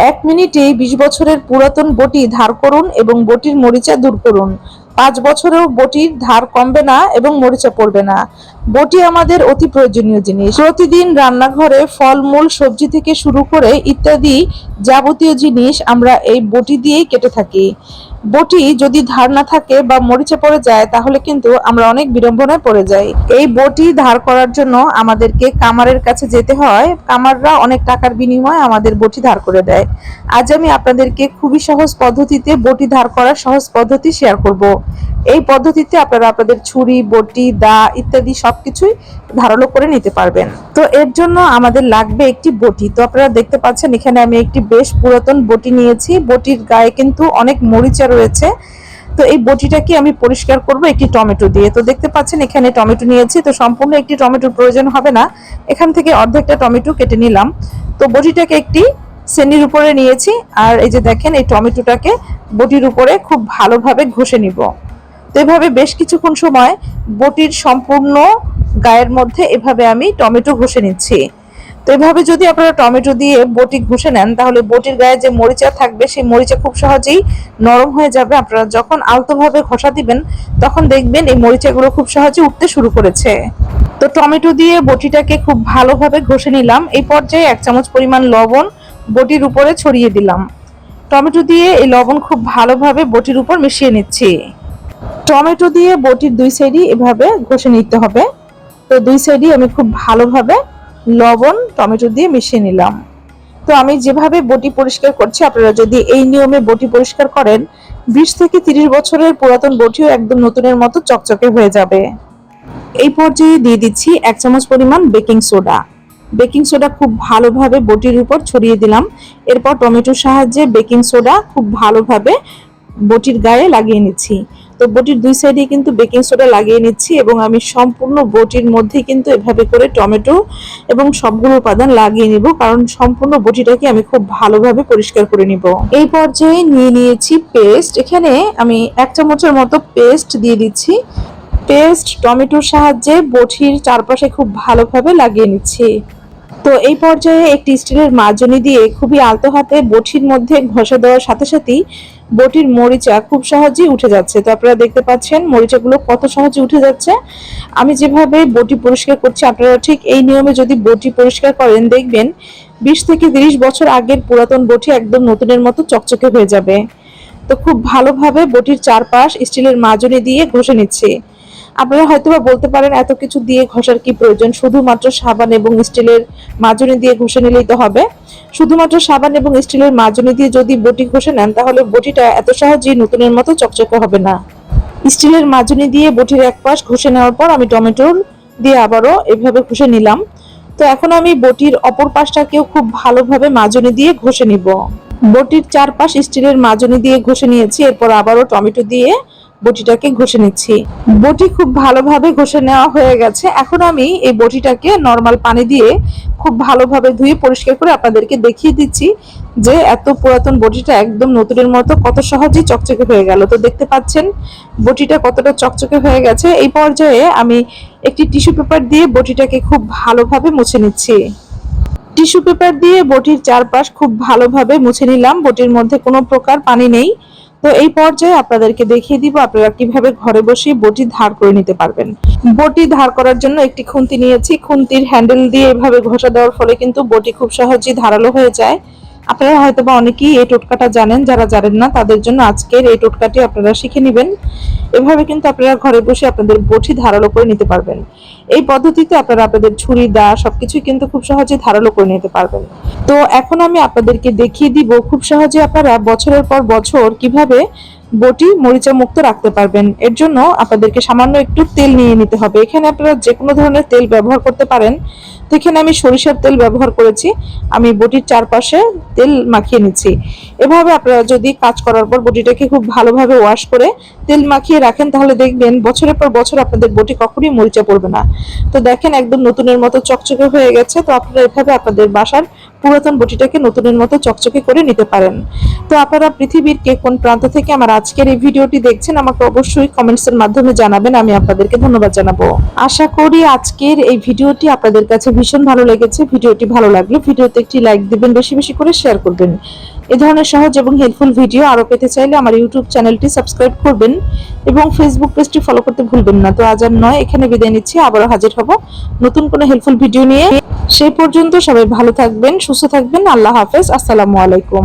এক মিনিটে বিশ বছরের পুরাতন বটি ধার করুন এবং বটির মরিচা দূর করুন। পাঁচ বছরেও বটির ধার কমবে না এবং মরিচা পড়বে না। বটি আমাদের অতি প্রয়োজনীয় জিনিস। প্রতিদিন রান্নাঘরে ফলমূল, সবজি থেকে শুরু করে ইত্যাদি যাবতীয় জিনিস আমরা এই বটি দিয়েই কেটে থাকি। বটি যদি ধার না থাকে বা মরিচে পড়ে যায়, তাহলে কিন্তু আমরা অনেক বিড়ম্বনায় পড়ে যাই। এই বটি ধার করার জন্য আমাদেরকে কামারের কাছে যেতে হয়। কামাররা অনেক টাকার বিনিময়ে আমাদের বটি ধার করে দেয়। আজ আমি আপনাদেরকে খুবই সহজ পদ্ধতিতে বটি ধার করার সহজ পদ্ধতি শেয়ার করব। এই পদ্ধতিতে আপনারা আপনাদের ছুরি, বটি, দা ইত্যাদি সবকিছুই ধারালো করে নিতে পারবেন। তো এর জন্য আমাদের লাগবে একটি বটি। তো আপনারা দেখতে পাচ্ছেন, এখানে আমি একটি বেশ পুরাতন বটি নিয়েছি। বটির গায়ে কিন্তু অনেক মরিচা রয়েছে। তো এই বটিটাকে আমি পরিষ্কার করব? একটি টমেটো দিয়ে। তো দেখতে পাচ্ছেন, এখানে টমেটো নিয়েছি। তো সম্পূর্ণ একটি টমেটোর প্রয়োজন হবে না। এখান থেকে অর্ধেকটা টমেটো কেটে নিলাম। তো বটিটাকে একটি শ্রেণির উপরে নিয়েছি। আর এই যে দেখেন, এই টমেটোটাকে বটির উপরে খুব ভালোভাবে ঘষে নিব। তো এভাবে বেশ কিছুক্ষণ সময় বটির সম্পূর্ণ গায়ের মধ্যে এভাবে আমি টমেটো ঘষে নিচ্ছি। তো এভাবে যদি আপনারা টমেটো দিয়ে বটি ঘষে নেন, তাহলে বটির গায়ে যে মরিচা থাকবে, সেই মরিচা খুব সহজেই নরম হয়ে যাবে। আপনারা যখন আলতোভাবে ঘষা দিবেন, তখন দেখবেন এই মরিচাগুলো খুব সহজে উঠতে শুরু করেছে। তো টমেটো দিয়ে বটিটাকে খুব ভালোভাবে ঘষে নিলাম। এই পর্যায়ে এক চামচ পরিমাণ লবণ বটির উপরে ছড়িয়ে দিলাম। টমেটো দিয়ে এই লবণ খুব ভালোভাবে বটির উপর মিশিয়ে নিচ্ছি। টমেটো দিয়ে বটির দুই সাইডই এভাবে ঘষে নিতে হবে। তো দুই সাইডই আমি খুব ভালোভাবে লবণ, টমেটো দিয়ে মিশিয়ে নিলাম। তো আমি যেভাবে বটি পরিষ্কার করছি, আপনারা যদি এই নিয়মে বটি পরিষ্কার করেন, বিশ থেকে তিরিশ বছরের পুরাতন বটিও একদম নতুনের মতো চকচকে হয়ে যাবে। এই পর্যায়ে দিয়ে দিচ্ছি এক চামচ পরিমাণ বেকিং সোডা। বেকিং সোডা খুব ভালোভাবে বটির উপর ছড়িয়ে দিলাম। এরপর টমেটোর সাহায্যে বেকিং সোডা খুব ভালোভাবে বটির গায়ে লাগিয়ে নিচ্ছি। তো বটির দুই সাইডে কিন্তু বেকিং সোডা লাগিয়ে নিচ্ছি এবং আমি সম্পূর্ণ বটির মধ্যে কিন্তু এভাবে করে টমেটো এবং সবগুলো উপাদান লাগিয়ে নিব, কারণ সম্পূর্ণ বটিটাকে আমি খুব ভালোভাবে পরিষ্কার করে নিব। এই পর্যায়ে নিয়ে নিয়েছি পেস্ট এখানে আমি এক চামচের মতো পেস্ট দিয়ে দিচ্ছি। পেস্ট টমেটোর সাহায্যে বটির চারপাশে খুব ভালোভাবে লাগিয়ে নিচ্ছি। তো এই পর্যায়ে একটি স্টিলের মাজনি দিয়ে খুবই আলতো হাতে বটির মধ্যে ঘষে দেওয়ার সাথে সাথেই বটির মরিচা খুব সহজেই উঠে যাচ্ছে। তো আপনারা দেখতে পাচ্ছেন মরিচাগুলো কত সহজে উঠে যাচ্ছে। আমি যেভাবে বটি পরিষ্কার করছি, আপনারা ঠিক এই নিয়মে যদি বটি পরিষ্কার করেন, দেখবেন বিশ থেকে তিরিশ বছর আগের পুরাতন বটি একদম নতুনের মতো চকচকে হয়ে যাবে। তো খুব ভালোভাবে বটির চারপাশ স্টিলের মাজনি দিয়ে ঘষে নিচ্ছি। আপনারা হয়তোবা বলতে পারেন এত কিছু দিয়ে ঘষার কি প্রয়োজন? শুধুমাত্র সাবান এবং স্টিলের মাজনি দিয়ে ঘষে নিলেই তো হবে। শুধুমাত্র সাবান এবং স্টিলের মাজনি দিয়ে যদি বটি ঘষে নেন, তাহলে বটিটা এত সহজেই নতুনের মতো চকচকে হবে না। স্টিলের মাজনি দিয়ে বটির এক পাশ ঘষে নেওয়ার পর আমি টমেটোর দিয়ে আবারও এভাবে ঘষে নিলাম। তো এখন আমি বটির অপর পাশটাকেও খুব ভালোভাবে মাজনি দিয়ে ঘষে নিব। বটির চারপাশ স্টিলের মাজনি দিয়ে ঘষে নিয়েছি, এরপর আবারও টমেটো দিয়ে বটিটাকে ঘষে নিচ্ছি। বটি খুব ভালোভাবে ঘষে নেওয়া হয়ে গেছে। এখন আমি এই বটিটাকে নর্মাল পানি দিয়ে খুব ভালোভাবে ধুয়ে পরিষ্কার করে আপনাদেরকে দেখিয়ে দিচ্ছি যে এত পুরাতন বটিটা একদম নতুনের মতো কত সহজেই চকচকে হয়ে গেল। তো দেখতে পাচ্ছেন, বটিটা কতটা চকচকে হয়ে গেছে। এই পর্যায়ে আমি একটি টিস্যু পেপার দিয়ে বটিটাকে খুব ভালোভাবে মুছে নিচ্ছি। টিস্যু পেপার দিয়ে বটির চারপাশ খুব ভালোভাবে মুছে নিলাম। বটির মধ্যে কোনো প্রকার পানি নেই। তো এই পর্যায়ে আপনাদেরকে দেখিয়ে দিব আপনারা কীভাবে ঘরে বসে বটি ধার করে নিতে পারবেন। বটি ধার করার জন্য একটি খুন্তি নিয়েছি। খুন্তির হ্যান্ডেল দিয়ে এভাবে ঘষা দেওয়ার ফলে কিন্তু বটি খুব সহজেই ধারালো হয়ে যায়। আপনারা হয়তো বা অনেকেই এই টোটকাটা জানেন, যারা জানেন না, তাদের জন্য আজকের এই টোটকাটি আপনারা শিখে নেবেন। এভাবে কিন্তু আপনারা ঘরে বসে আপনাদের বটি ধারালো করে নিতে পারবেন। এই পদ্ধতিতে আপনারা আপনাদের ছুরি, দা, সবকিছুই কিন্তু খুব সহজে ধারালো করে নিতে পারবেন। তো এখন আমি আপনাদেরকে দেখিয়ে দিব, খুব সহজে আপনারা বছরের পর বছর কীভাবে বটি মরিচা মুক্ত রাখতে পারবেন। এর জন্য আপনাদেরকে সামান্য একটু তেল নিয়ে নিতে হবে। এখানে আপনারা যে কোনো ধরনের তেল ব্যবহার করতে পারেন। এখানে আমি সরিষার তেল ব্যবহার করেছি। আমি বটির চারপাশে তেল মাখিয়ে নিচ্ছি। এভাবে আপনারা যদি কাজ করার পর বটিটাকে খুব ভালোভাবে ওয়াশ করে তেল মাখিয়ে রাখেন, তাহলে দেখবেন বছরের পর বছর আপনাদের বটি কখনই মরিচা পড়বে না। তো দেখেন একদম নতুনের মতো চকচকে হয়ে গেছে। তো আপনারা এভাবে আপনাদের বাসার পুরাতন বটিটাকে নতুনের মতো চকচকে করে নিতে পারেন। তো আপনারা পৃথিবীর কে কোন প্রান্ত থেকে আমার আজকের এই ভিডিওটি দেখছেন, আমাকে অবশ্যই কমেন্টসের মাধ্যমে জানাবেন, আমি আপনাদেরকে ধন্যবাদ জানাব। আশা করি আজকের এই ভিডিওটি আপনাদের কাছে ভীষণ ভালো লেগেছে। ভিডিওটি ভালো লাগলে ভিডিওতে একটি লাইক দিবেন, বেশি বেশি করে শেয়ার করবেন। এ ধরনের সহজ এবং হেল্পফুল ভিডিও আরও পেতে চাইলে আমার ইউটিউব চ্যানেলটি সাবস্ক্রাইব করবেন এবং ফেসবুক পেজটি ফলো করতে ভুলবেন না। তো আজ আর নয়, এখানে বিদায় নিচ্ছি। আবারও হাজির হব নতুন কোনো হেল্পফুল ভিডিও নিয়ে। সেই পর্যন্ত সবাই ভালো থাকবেন, সুস্থ থাকবেন। আল্লাহ হাফেজ। আসসালামু আলাইকুম।